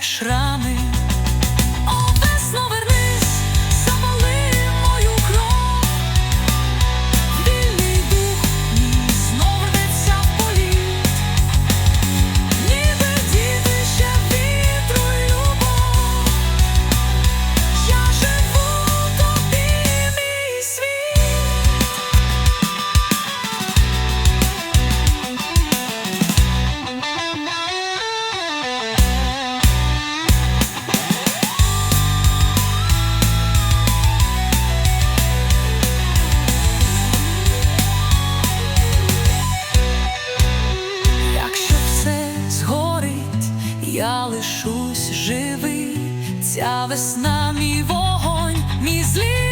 Шрами. Ця весна, мій вогонь, мій зліт.